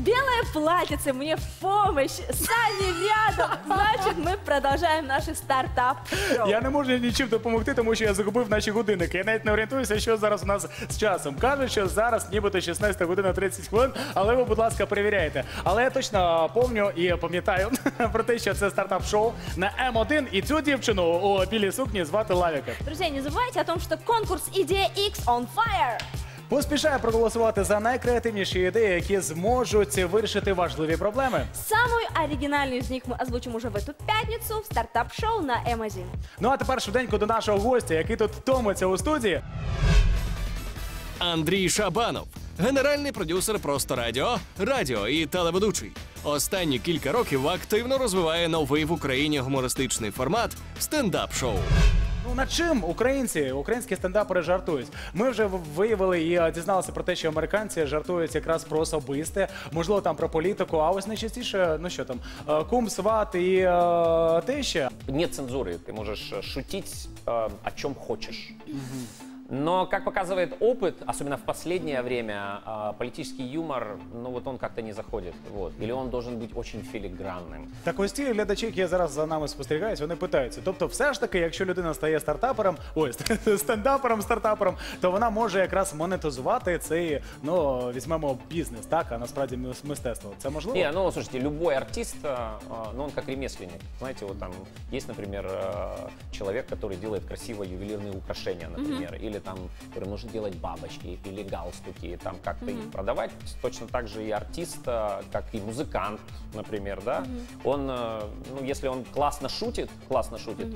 Белое платьице мне в помощь, Сани рядом. Значит, мы продолжаем наши стартап-шоу. Я не можу нічим допомогти, тому що я загубив наші годинники. Я навіть не орієнтуюся, що зараз у нас з часом. Кажуть, що зараз нібито 16 година 30 хвилин, але ви, будь ласка, перевіряйте. Але я точно помню і пам'ятаю про те, що це стартап-шоу на М1, і цю дівчину у білій сукні звати Лавіка. Друзья, не забывайте о том, что конкурс «Идея X on Fire». Поспішає проголосувати за найкреативніші ідеї, які зможуть вирішити важливі проблеми. Самую оригинальную из них мы озвучим уже в эту пятницу в стартап-шоу на М1. Ну а тепер швиденько до нашого гостя, який тут втомиться у студії. Андрій Шабанов, генеральний продюсер Просто Радіо, радіо і телеведучий. Останні кілька років активно розвиває новий в Україні гумористичний формат стендап-шоу. Ну над чим українці, українські стендапери жартують? Ми вже в- виявили і е, дізналися про те, що американці жартують якраз про особисте, можливо, там про політику. А ось найчастіше, ну що там, е, кум, сват і е, теща. Нет цензуры, ты можешь э, шутить э, о чем хочешь. Но, как показывает опыт, особенно в последнее время, э, политический юмор, ну вот он как-то не заходит. Вот. Или он должен быть очень филигранным. Так ось ті глядачі, які зараз за нами спостерігають, вони питаються. Тобто, все ж таки, якщо людина стає стартапером, ой, стендапером, стартапером, то вона може якраз монетизувати цей, ну візьмемо бізнес, так, а насправді мис- мистецтво. Це можливо? Не, ну, слушайте, любой артист, э, э, ну, он как ремесленник. Знаете, вот там есть, например, э, человек, который делает красиво ювелирные украшения, например, или там, который может делать бабочки или галстуки, там как-то их продавать. Точно так же и артист, э, как и музыкант, например, да, он, э, ну, если он классно шутит, классно шутит,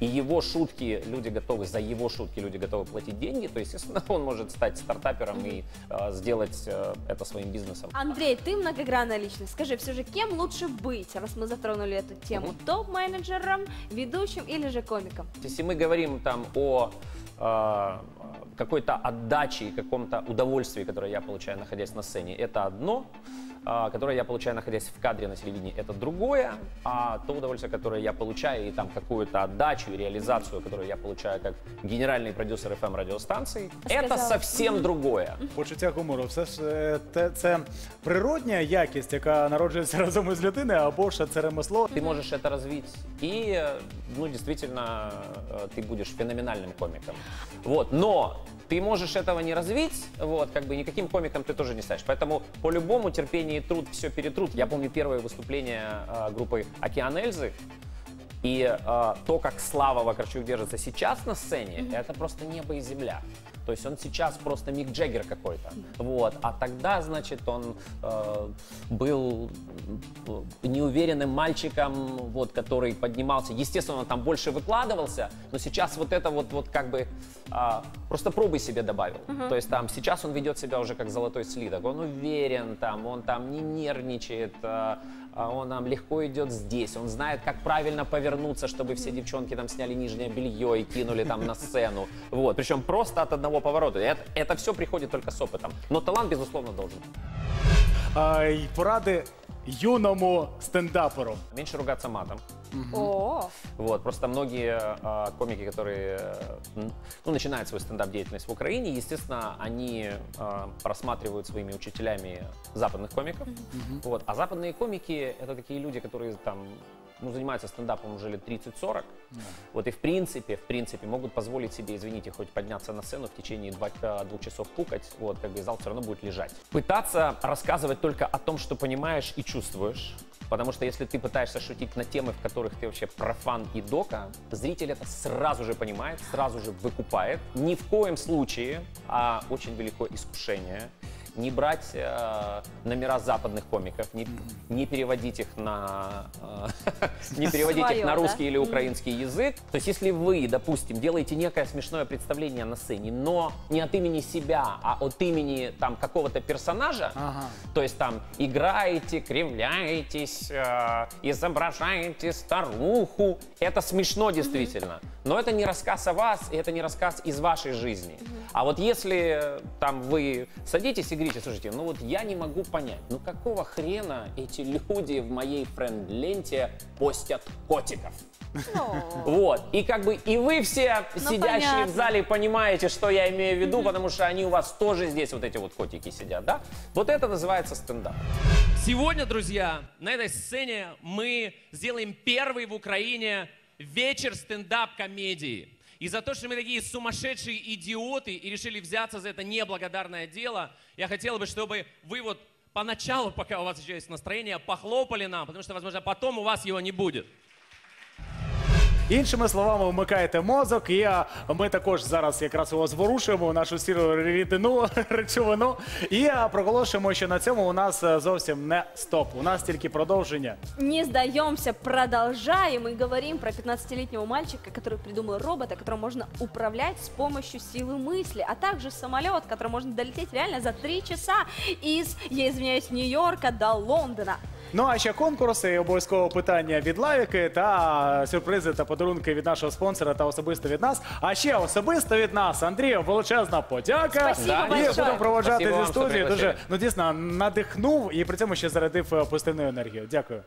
и его шутки, люди готовы, за его шутки люди готовы платить деньги, то, естественно, он может стать стартапером и э, сделать э, это своим бизнесом. Андрей, ты многогранная личность. Скажи, все же, кем лучше быть, раз мы затронули эту тему? Топ-менеджером, ведущим или же комиком? Если мы говорим там о э, какой-то отдаче и каком-то удовольствии, которое я получаю, находясь на сцене, это одно, которое я получаю, находясь в кадре на телевидении, это другое, а то удовольствие, которое я получаю, и там какую-то отдачу и реализацию, которую я получаю как генеральный продюсер FM радиостанций, это Сказала. совсем другое. Почуття гумору, все ж е, те- це природня якість, яка народжується разом із людиною, або ж це ремесло. Ты можешь это развить, и, э, ну, действительно, э, ты будешь феноменальным комиком. Вот, но ты можешь этого не развить, вот, как бы никаким комиком ты тоже не станешь. Поэтому по-любому терпение и труд все перетрут. Я помню первое выступление э, группы «Океан Эльзы», и э, то, как Слава Вакарчук держится сейчас на сцене, это просто небо и земля. То есть он сейчас просто Мик Джаггер какой-то. Вот. А тогда, значит, он э, был э, неуверенным мальчиком, вот, который поднимался. Естественно, он там больше выкладывался, но сейчас вот это вот, вот как бы а, просто пробы себе добавил. То есть там сейчас он ведет себя уже как золотой слиток. Он уверен там, он там не нервничает, а он нам легко идет здесь, он знает, как правильно повернуться, чтобы все девчонки там сняли нижнее белье и кинули там на сцену. Вот, причем просто от одного поворота. Это, это все приходит только с опытом. Но талант, безусловно, должен. А, й поради юному стендаперу. Меньше ругаться матом. О, Вот, просто многие э, комики, которые э, ну, начинают свою стендап-деятельность в Украине, естественно, они э, просматривают своими учителями западных комиков. Вот, а западные комики — это такие люди, которые там ну, занимаются стендапом уже лет 30-40. Вот и в принципе, в принципе, могут позволить себе, извините, хоть подняться на сцену в течение два- э, двух часов пукать, вот, как бы зал все равно будет лежать. Пытаться рассказывать только о том, что понимаешь и чувствуешь, Потому что если ты пытаешься шутить на темы, в которых ты вообще профан и дока, зритель это сразу же понимает, сразу же выкупает. Ни в коем случае, а очень велико искушение, не брать э, номера западных комиков, не, не переводить их на э, не переводить Своё, их на да? русский или украинский язык. То есть, если вы, допустим, делаете некое смешное представление на сцене, но не от имени себя, а от имени там какого-то персонажа, Ага. то есть там играете, кривляетесь, э, изображаете старуху. Это смешно действительно. Но это не рассказ о вас, и это не рассказ из вашей жизни. А вот если э, там вы садитесь и говорите, слушайте, ну вот я не могу понять, ну какого хрена эти люди в моей френд-ленте постят котиков? Вот. И как бы и вы все Ну, сидящие понятно. в зале понимаете, что я имею в виду, потому что они у вас тоже здесь вот эти вот котики сидят, да? Вот это называется стендап. Сегодня, друзья, на этой сцене мы сделаем первый в Украине вечер стендап-комедии. И за то, что мы такие сумасшедшие идиоты и решили взяться за это неблагодарное дело, я хотел бы, чтобы вы вот поначалу, пока у вас еще есть настроение, похлопали нам, потому что, возможно, потом у вас его не будет. Іншими словами, вмикаєте мозок, і а, ми також зараз якраз його зворушуємо, нашу сіру рідину, речовину, і а, проголошуємо, що на цьому у нас е, зовсім не стоп. У нас тільки продовження. не сдаемся, продолжаем и говорим про 15-летнего мальчика, который придумал робота, которым можно управлять с помощью силы мысли, а также самолет, которым можно долететь реально за 3 часа из, я извиняюсь, Нью-Йорка до Лондона. Ну а ще конкурси, і обов'язково питання від лавіки та сюрпризи та подарунки від нашого спонсора та особисто від нас. А ще особисто від нас, Андрію, величезна подяка. Спасибо і большое. будемо проводжати Спасибо зі вам, що студії. Дуже пригласили. ну дійсно надихнув і при цьому ще зарядив е, позитивною енергією. Дякую.